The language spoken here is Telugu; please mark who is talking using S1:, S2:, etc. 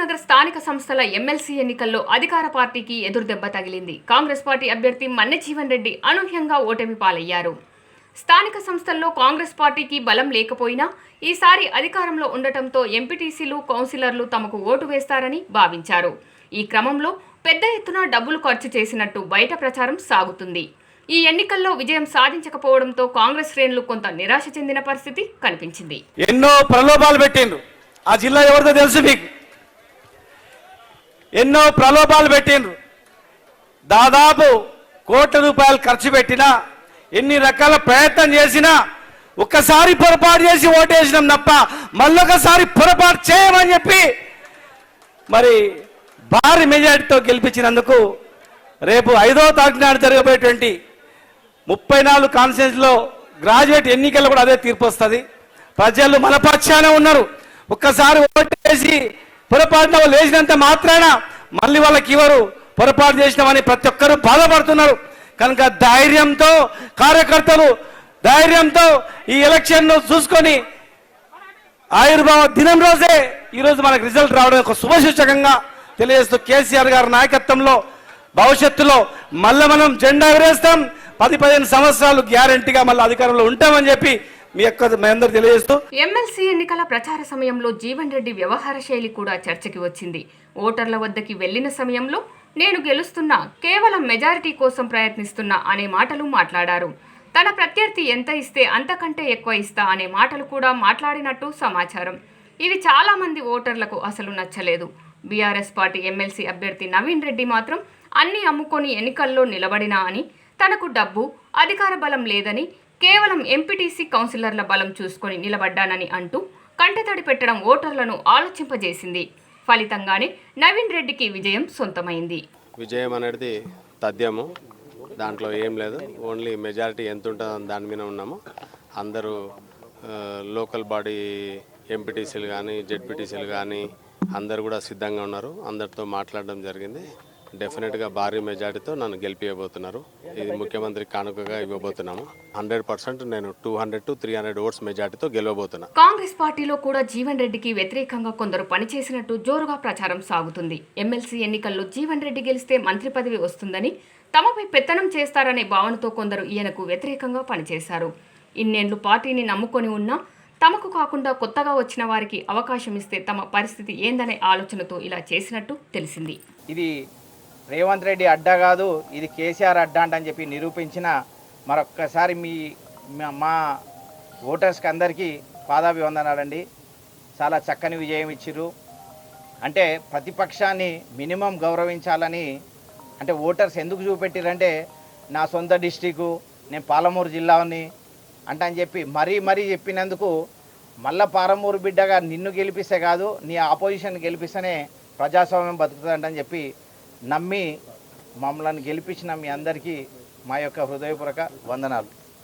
S1: నగర్ స్థానిక సంస్థల ఎమ్మెల్సీ ఎన్నికల్లో అధికార పార్టీకి ఎదురుదెబ్బ తగిలింది. కాంగ్రెస్ పార్టీ అభ్యర్థి మన్నెజీవన్ రెడ్డి అనూహ్యంగా ఓటమి పాలయ్యారు. స్థానిక సంస్థల్లో కాంగ్రెస్ పార్టీకి బలం లేకపోయినా ఈసారి అధికారంలో ఉండటంతో ఎంపీటీసీలు కౌన్సిలర్లు తమకు ఓటు వేస్తారని భావించారు. ఈ క్రమంలో పెద్ద ఎత్తున డబ్బులు ఖర్చు చేసినట్టు బయట ప్రచారం సాగుతుంది. ఈ ఎన్నికల్లో విజయం సాధించకపోవడంతో కాంగ్రెస్ శ్రేణులు కొంత నిరాశ చెందిన పరిస్థితి కనిపించింది.
S2: ఎన్నో ప్రలోభాలు పెట్టిండ్రు. ఆ జిల్లా ఎవరిదో తెలుసు మీకు. ఎన్నో ప్రలోభాలు పెట్టిండ్రు. దాదాపు కోట్ల రూపాయలు ఖర్చు పెట్టినా ఎన్ని రకాల ప్రయత్నం చేసినా ఒక్కసారి పొరపాటు చేసి ఓటేసినాం తప్ప మళ్ళొకసారి పొరపాటు చేయమని చెప్పి మరి భారీ మెజారిటీతో గెలిపించినందుకు రేపు ఐదో తారీఖు నాడు జరగబోయేటువంటి ముప్పై నాలుగు కాన్స్టిట్యూన్సీలో గ్రాడ్యుయేట్ ఎన్నికల్లో కూడా అదే తీర్పు వస్తుంది. ప్రజలు మన పక్షానే ఉన్నారు. ఒక్కసారి ఓటేసి పొరపాటున వాళ్ళు వేసినంత మాత్రాన మళ్ళీ వాళ్ళకి ఇవ్వరు. పొరపాటు చేసినామని ప్రతి ఒక్కరూ బాధపడుతున్నారు. కనుక ధైర్యంతో కార్యకర్తలు ధైర్యంతో ఈ ఎలక్షన్ను చూసుకొని ఆయుర్భావ దినం రోజే ఈరోజు మనకు రిజల్ట్ రావడం ఒక శుభసూచకంగా తెలియజేస్తూ కేసీఆర్ గారి నాయకత్వంలో భవిష్యత్తులో మళ్ళీ మనం జెండా ఎగరేస్తాం. పది పదిహేను సంవత్సరాలు గ్యారంటీగా మళ్ళీ అధికారంలో ఉంటామని చెప్పి మీ యొక్క మీ అందరు తెలియజేస్తూ
S1: ఎమ్మెల్సీ ఎన్నికల ప్రచార సమయంలో జీవన్ రెడ్డి వ్యవహార శైలి కూడా చర్చకి వచ్చింది. ఓటర్ల వద్దకి వెళ్ళిన సమయంలో నేను గెలుస్తున్నా కేవలం మెజారిటీ కోసం ప్రయత్నిస్తున్నా అనే మాటలు మాట్లాడారు. తన ప్రత్యర్థి ఎంత ఇస్తే అంతకంటే ఎక్కువ ఇస్తా అనే మాటలు కూడా మాట్లాడినట్టు సమాచారం. ఇవి చాలా మంది ఓటర్లకు అసలు నచ్చలేదు. బీఆర్ఎస్ పార్టీ ఎమ్మెల్సీ అభ్యర్థి నవీన్ రెడ్డి మాత్రం అన్ని అమ్ముకొని ఎన్నికల్లో నిలబడినా అని తనకు డబ్బు అధికార బలం లేదని కేవలం ఎంపీటీసీ కౌన్సిలర్ల బలం చూసుకొని నిలబడ్డానని అంటూ కంటతడి పెట్టడం ఓటర్లను ఆలోచింపజేసింది. ఫలితంగానే నవీన్ రెడ్డికి విజయం సొంతమైంది.
S3: విజయం అనేది తథ్యము. దాంట్లో ఏం లేదు. ఓన్లీ మెజారిటీ ఎంత ఉంటుందో దాని మీద ఉన్నాము. అందరూ లోకల్ బాడీ ఎంపీటీసీలు కానీ జెడ్పీటీసీలు కానీ అందరు కూడా సిద్ధంగా ఉన్నారు. అందరితో మాట్లాడడం జరిగింది. డెఫినెట్గా భారీ మెజారిటీతో నన్ను గెలిపియబోతున్నారు. ఇది ముఖ్యమంత్రి కానుకగా ఇవ్వబోతున్నాము. హండ్రెడ్ పర్సెంట్ నేను two hundred to three hundred votes మెజారిటీతో గెలవబోతున్నా.
S1: కాంగ్రెస్ పార్టీలో కూడా జీవన్ రెడ్డికి వ్యతిరేకంగా కొందరు పనిచేసినట్టు జోరుగా ప్రచారం సాగుతుంది. ఎమ్మెల్సీ ఎన్నికల్లో జీవన్ రెడ్డి గెలిస్తే మంత్రి పదవి వస్తుందని తమపై పెత్తనం చేస్తారనే భావనతో కొందరు ఈయనకు వ్యతిరేకంగా పనిచేశారు. ఇన్నేళ్ళు పార్టీని నమ్ముకొని ఉన్నా తమకు కాకుండా కొత్తగా వచ్చిన వారికి అవకాశం ఇస్తే తమ పరిస్థితి ఏందనే ఆలోచనతో ఇలా చేసినట్టు తెలిసింది.
S4: ఇది రేవంత్ రెడ్డి అడ్డా కాదు ఇది కేసీఆర్ అడ్డా అంటని చెప్పి నిరూపించిన మరొక్కసారి మీ మా- మా ఓటర్స్కి అందరికీ పాదాభివందనాలండి. చాలా చక్కని విజయం ఇచ్చిర్రు. అంటే ప్రతిపక్షాన్ని మినిమం గౌరవించాలని అంటే ఓటర్స్ ఎందుకు చూపెట్టిరంటే నా సొంత డిస్టికు నేను పాలమూరు జిల్లాని అంటే అని చెప్పి మరీ మరీ చెప్పినందుకు మళ్ళా పాలమూరు బిడ్డగా నిన్ను గెలిపిస్తే కాదు నీ ఆపోజిషన్ గెలిపిస్తేనే ప్రజాస్వామ్యం బతుకుతుందని చెప్పి నమ్మి మమ్మల్ని గెలిపించిన మీ అందరికీ మా యొక్క హృదయపూర్వక వందనాలు.